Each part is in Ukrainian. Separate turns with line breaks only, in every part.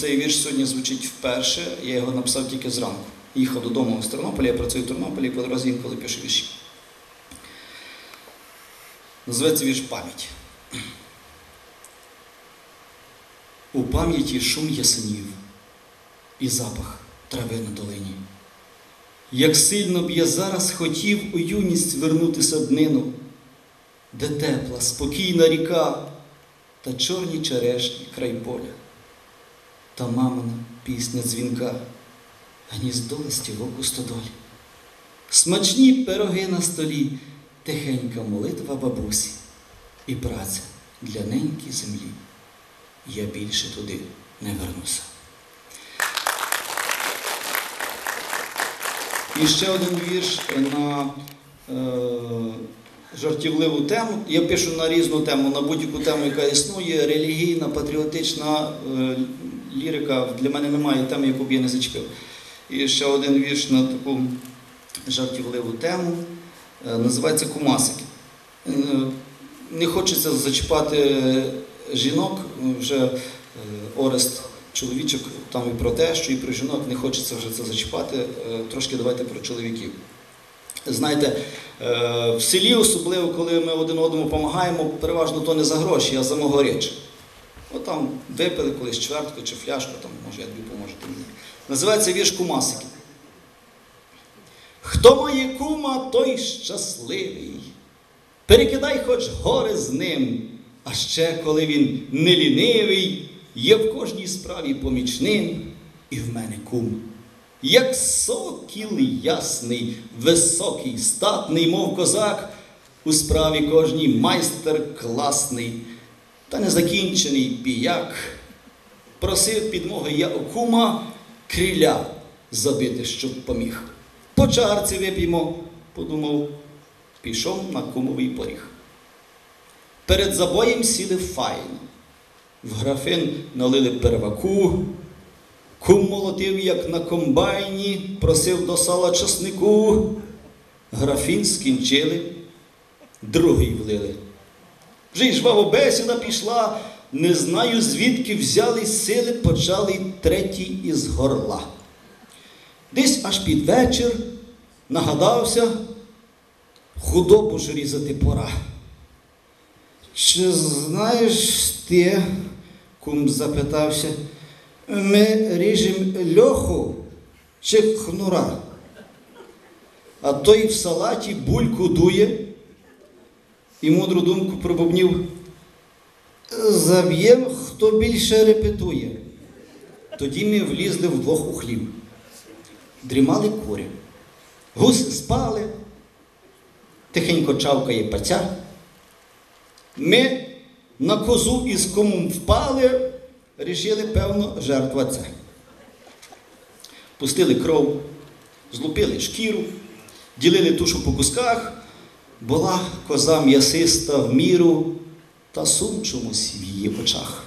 цей вірш сьогодні звучить вперше. Я його написав тільки зранку. Їхав додому з Тернополя, я працюю в Тернополі, і по дорозі інколи пишу вірші. Називається вірш пам'ять. У пам'яті шум ясенів і запах трави на долині. Як сильно б я зараз хотів у юність вернутися днину, де тепла, спокійна ріка та чорні черешні край поля, та мамина пісня дзвінка, гніздо листівок у стодолі. Смачні пироги на столі, тихенька молитва бабусі і праця для неньки землі. Я більше туди не вернуся. І ще один вірш на е, жартівливу тему. Я пишу на різну тему, на будь-яку тему, яка існує, релігійна, патріотична е, лірика. Для мене немає теми, яку б я не зачепив. І ще один вірш на таку жартівливу тему. Е, називається Кумасики. Е, не хочеться зачіпати жінок, вже е, Орест чоловічок там і про те, що і про жінок не хочеться вже це зачіпати. Трошки давайте про чоловіків. Знаєте, в селі, особливо, коли ми один одному допомагаємо, переважно то не за гроші, а за могоріч. От там випили колись чвертку чи фляжку, там, може, я тобі мені. Називається вірш Кумасики. Хто має кума, той щасливий. Перекидай хоч гори з ним, а ще коли він не лінивий, є в кожній справі помічним, і в мене кум. Як сокіл ясний, високий, статний, мов козак, у справі кожній майстер класний, та незакінчений піяк. Просив підмоги я у кума криля забити, щоб поміг. По чарці вип'ємо, подумав, пішов на кумовий поріг. Перед забоєм сіли файно. В графин налили перваку, кум молотив, як на комбайні, просив до сала часнику. Графін скінчили, другий влили. Вже й жваво бесіда пішла, не знаю, звідки взяли сили, почали третій із горла. Десь аж під вечір нагадався, худобу ж різати пора. Чи знаєш ти, кум запитався, ми ріжем льоху чи хнура? А той в салаті бульку дує і мудру думку пробубнів. Заб'єм, хто більше репетує. Тоді ми влізли вдвох у хлів. Дрімали курі. Гуси спали, тихенько чавкає паця. Ми на козу із комом впали, рішили, певно, жертва це. Пустили кров, злупили шкіру, ділили тушу по кусках, була коза м'ясиста в міру, та сум чомусь в її очах.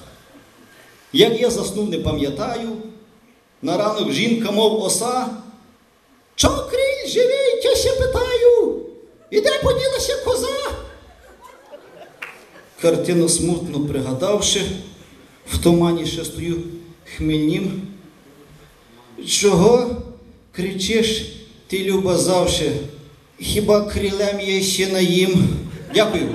Як я заснув, не пам'ятаю, на ранок жінка, мов оса, Чо криль живий, я ще питаю, і де поділася коза? Картину смутно пригадавши, в тумані ще стою хмельнім. Чого кричиш, ти люба завше? Хіба крилем є ще наїм? Дякую.